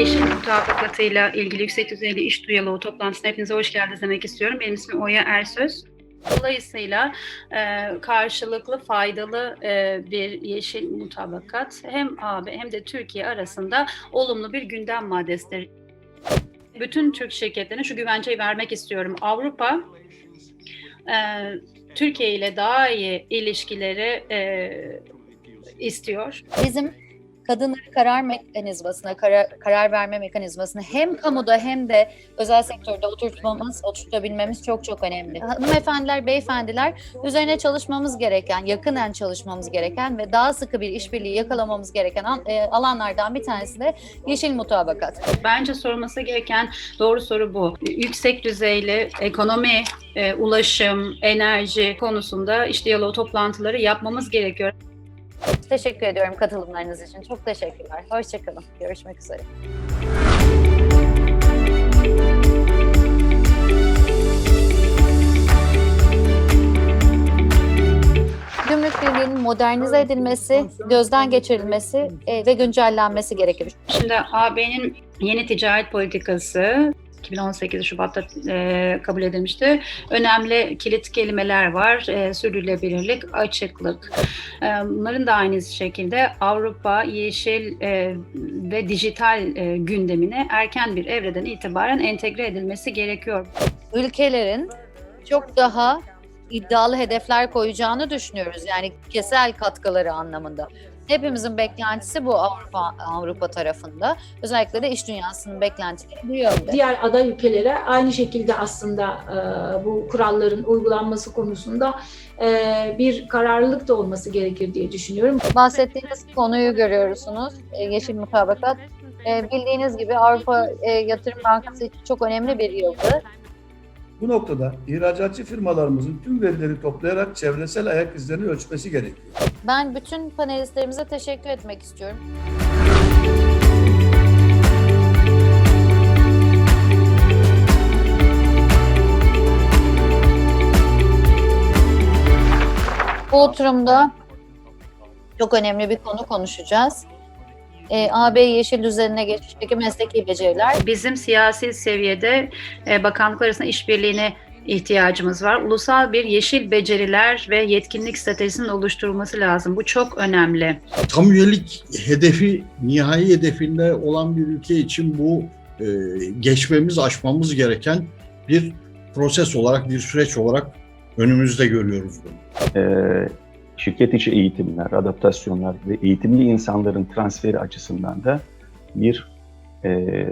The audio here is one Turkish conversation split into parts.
Yeşil mutabakatıyla ilgili yüksek düzeyli iş diyaloğu toplantısına hepinize hoş geldiniz demek istiyorum. Benim ismim Oya Ersöz. Dolayısıyla e, karşılıklı faydalı e, bir yeşil mutabakat hem AB hem de Türkiye arasında olumlu bir gündem maddesidir. Bütün Türk şirketlerine şu güvenceyi vermek istiyorum. Avrupa e, Türkiye ile daha iyi ilişkileri e, istiyor. bizim kadınları karar mekanizmasına, karar, karar verme mekanizmasına hem kamuda hem de özel sektörde oturtmamız, oturtabilmemiz çok çok önemli. Hanımefendiler, beyefendiler üzerine çalışmamız gereken, yakından çalışmamız gereken ve daha sıkı bir işbirliği yakalamamız gereken e, alanlardan bir tanesi de yeşil mutabakat. Bence sorulması gereken doğru soru bu. Yüksek düzeyli ekonomi, e, ulaşım, enerji konusunda iş diyaloğu toplantıları yapmamız gerekiyor. Teşekkür ediyorum katılımlarınız için. Çok teşekkürler. Hoşçakalın. Görüşmek üzere. Gümrük Birliği'nin modernize edilmesi, gözden geçirilmesi e, ve güncellenmesi gerekir. Şimdi AB'nin yeni ticaret politikası 2018 Şubat'ta e, kabul edilmişti. Önemli kilit kelimeler var. E, sürdürülebilirlik, açıklık. E, bunların da aynı şekilde Avrupa yeşil e, ve dijital e, gündemine erken bir evreden itibaren entegre edilmesi gerekiyor. Ülkelerin çok daha iddialı hedefler koyacağını düşünüyoruz. Yani kesel katkıları anlamında. Hepimizin beklentisi bu Avrupa Avrupa tarafında. Özellikle de iş dünyasının beklentileri bu yönde. diğer aday ülkelere aynı şekilde aslında e, bu kuralların uygulanması konusunda e, bir kararlılık da olması gerekir diye düşünüyorum. Bahsettiğiniz konuyu görüyorsunuz. e, Yeşil mutabakat. E, Bildiğiniz gibi Avrupa e, Yatırım Bankası için çok önemli bir yıldı. Bu noktada ihracatçı firmalarımızın tüm verileri toplayarak çevresel ayak izlerini ölçmesi gerekiyor. Ben bütün panelistlerimize teşekkür etmek istiyorum. Bu oturumda çok önemli bir konu konuşacağız. Ee, AB Yeşil üzerine geçişteki mesleki beceriler. Bizim siyasi seviyede e, bakanlıklar arasında işbirliğine ihtiyacımız var. Ulusal bir yeşil beceriler ve yetkinlik stratejisinin oluşturulması lazım. Bu çok önemli. tam üyelik hedefi, nihai hedefinde olan bir ülke için bu e, geçmemiz, aşmamız gereken bir proses olarak, bir süreç olarak önümüzde görüyoruz bunu. Ee, şirket içi eğitimler, adaptasyonlar ve eğitimli insanların transferi açısından da bir e,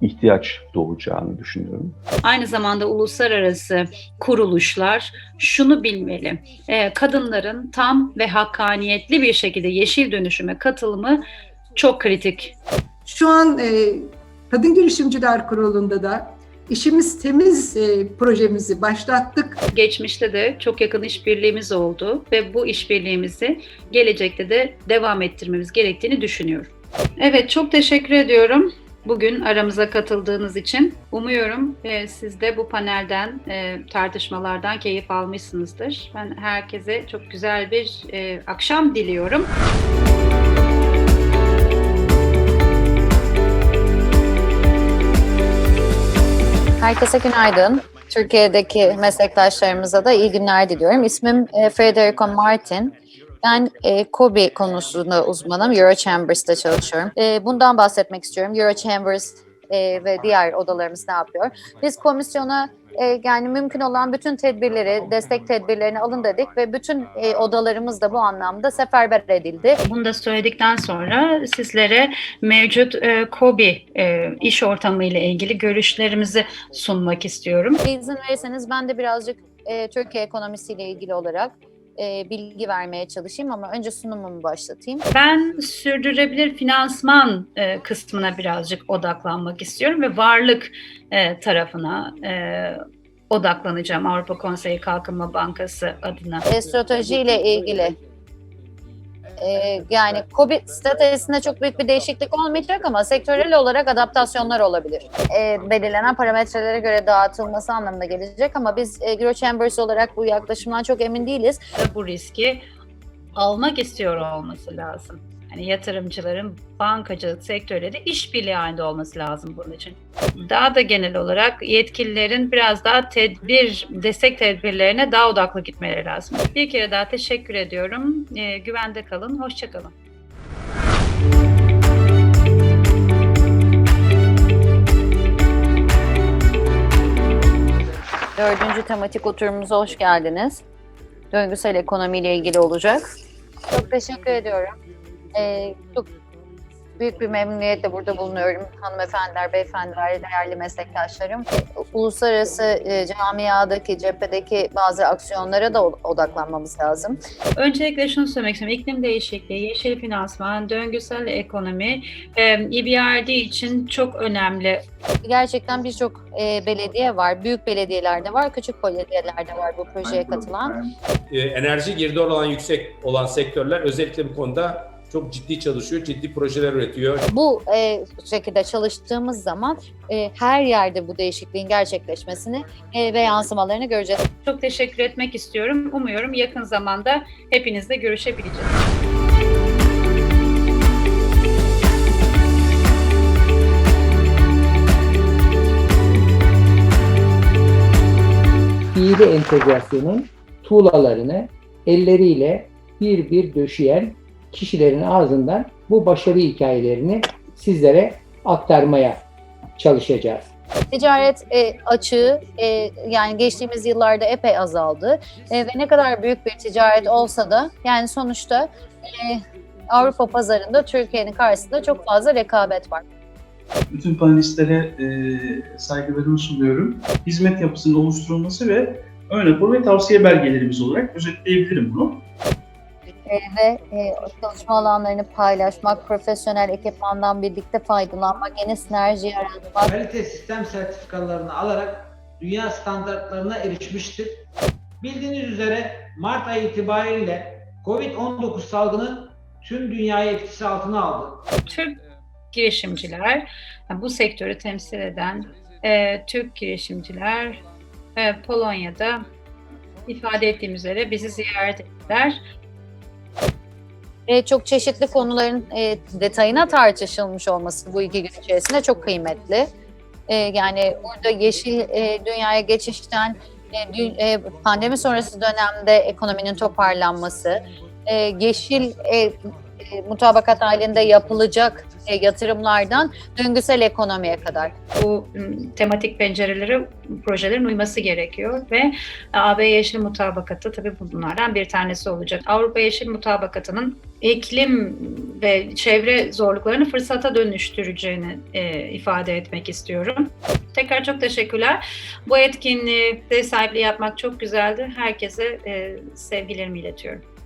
ihtiyaç doğacağını düşünüyorum. Aynı zamanda uluslararası kuruluşlar şunu bilmeli. E, kadınların tam ve hakkaniyetli bir şekilde yeşil dönüşüme katılımı çok kritik. Şu an e, Kadın Girişimciler Kurulu'nda da işimiz temiz e, projemizi başlattık. Geçmişte de çok yakın işbirliğimiz oldu ve bu işbirliğimizi gelecekte de devam ettirmemiz gerektiğini düşünüyorum. Evet, çok teşekkür ediyorum bugün aramıza katıldığınız için. Umuyorum e, siz de bu panelden, e, tartışmalardan keyif almışsınızdır. Ben herkese çok güzel bir e, akşam diliyorum. Herkese günaydın. Türkiye'deki meslektaşlarımıza da iyi günler diliyorum. İsmim e, Federico Martin. Ben e, KOBİ konusunda uzmanım. Eurochambers'ta çalışıyorum. E, bundan bahsetmek istiyorum. Eurochambers e, ve diğer odalarımız ne yapıyor? Biz komisyona e, yani mümkün olan bütün tedbirleri, destek tedbirlerini alın dedik ve bütün e, odalarımız da bu anlamda seferber edildi. Bunu da söyledikten sonra sizlere mevcut e, KOBİ e, iş ortamı ile ilgili görüşlerimizi sunmak istiyorum. İzin verirseniz ben de birazcık e, Türkiye ekonomisiyle ilgili olarak e, bilgi vermeye çalışayım ama önce sunumumu başlatayım. Ben sürdürülebilir finansman e, kısmına birazcık odaklanmak istiyorum ve varlık e, tarafına e, odaklanacağım Avrupa Konseyi Kalkınma Bankası adına. E, stratejiyle ilgili e, yani COVID stratejisinde çok büyük bir değişiklik olmayacak ama sektörel olarak adaptasyonlar olabilir. E, belirlenen parametrelere göre dağıtılması anlamına gelecek ama biz e, Eurochambers olarak bu yaklaşımdan çok emin değiliz. Bu riski almak istiyor olması lazım. Yani yatırımcıların bankacılık sektörüyle de işbirliği halinde olması lazım bunun için. Daha da genel olarak yetkililerin biraz daha tedbir, destek tedbirlerine daha odaklı gitmeleri lazım. Bir kere daha teşekkür ediyorum. Ee, güvende kalın, hoşça kalın. Dördüncü tematik oturumumuza hoş geldiniz. Döngüsel ekonomiyle ilgili olacak. Çok teşekkür ediyorum. Ee, çok büyük bir memnuniyetle burada bulunuyorum. Hanımefendiler, beyefendiler, değerli meslektaşlarım. Uluslararası e, camiadaki, cephedeki bazı aksiyonlara da odaklanmamız lazım. Öncelikle şunu söylemek istiyorum. İklim değişikliği, yeşil finansman, döngüsel ekonomi e, EBRD için çok önemli. Gerçekten birçok e, belediye var. Büyük belediyelerde var, küçük belediyelerde var bu projeye katılan. e, enerji girdi olan yüksek olan sektörler özellikle bu konuda çok ciddi çalışıyor, ciddi projeler üretiyor. Bu e, şekilde çalıştığımız zaman e, her yerde bu değişikliğin gerçekleşmesini e, ve yansımalarını göreceğiz. Çok teşekkür etmek istiyorum. Umuyorum yakın zamanda hepinizle görüşebileceğiz. fiili entegrasyonun tuğlalarını elleriyle bir bir döşeyen kişilerin ağzından bu başarı hikayelerini sizlere aktarmaya çalışacağız. Ticaret e, açığı e, yani geçtiğimiz yıllarda epey azaldı E, ve ne kadar büyük bir ticaret olsa da yani sonuçta e, Avrupa pazarında Türkiye'nin karşısında çok fazla rekabet var. Bütün panelistlere e, saygılarımı sunuyorum. Hizmet yapısının oluşturulması ve ön rapor ve tavsiye belgelerimiz olarak özetleyebilirim bunu. E, ve e, çalışma alanlarını paylaşmak, profesyonel ekipmandan birlikte faydalanmak, yeni sinerji yaratmak, kalite sistem sertifikalarını alarak dünya standartlarına erişmiştir. Bildiğiniz üzere Mart ayı itibariyle COVID-19 salgını tüm dünyayı etkisi altına aldı. Türk girişimciler, yani bu sektörü temsil eden e, Türk girişimciler e, Polonya'da ifade ettiğim üzere bizi ziyaret ettiler. E, çok çeşitli konuların e, detayına tartışılmış olması bu iki gün içerisinde çok kıymetli. E, yani burada yeşil e, dünyaya geçişten e, e, pandemi sonrası dönemde ekonominin toparlanması, e, yeşil e, e, mutabakat halinde yapılacak e, yatırımlardan döngüsel ekonomiye kadar. Bu m, tematik pencerelere projelerin uyması gerekiyor ve AB Yeşil Mutabakatı tabii bunlardan bir tanesi olacak. Avrupa Yeşil Mutabakatı'nın iklim ve çevre zorluklarını fırsata dönüştüreceğini e, ifade etmek istiyorum. Tekrar çok teşekkürler. Bu etkinliğe sahipliği yapmak çok güzeldi. Herkese e, sevgilerimi iletiyorum.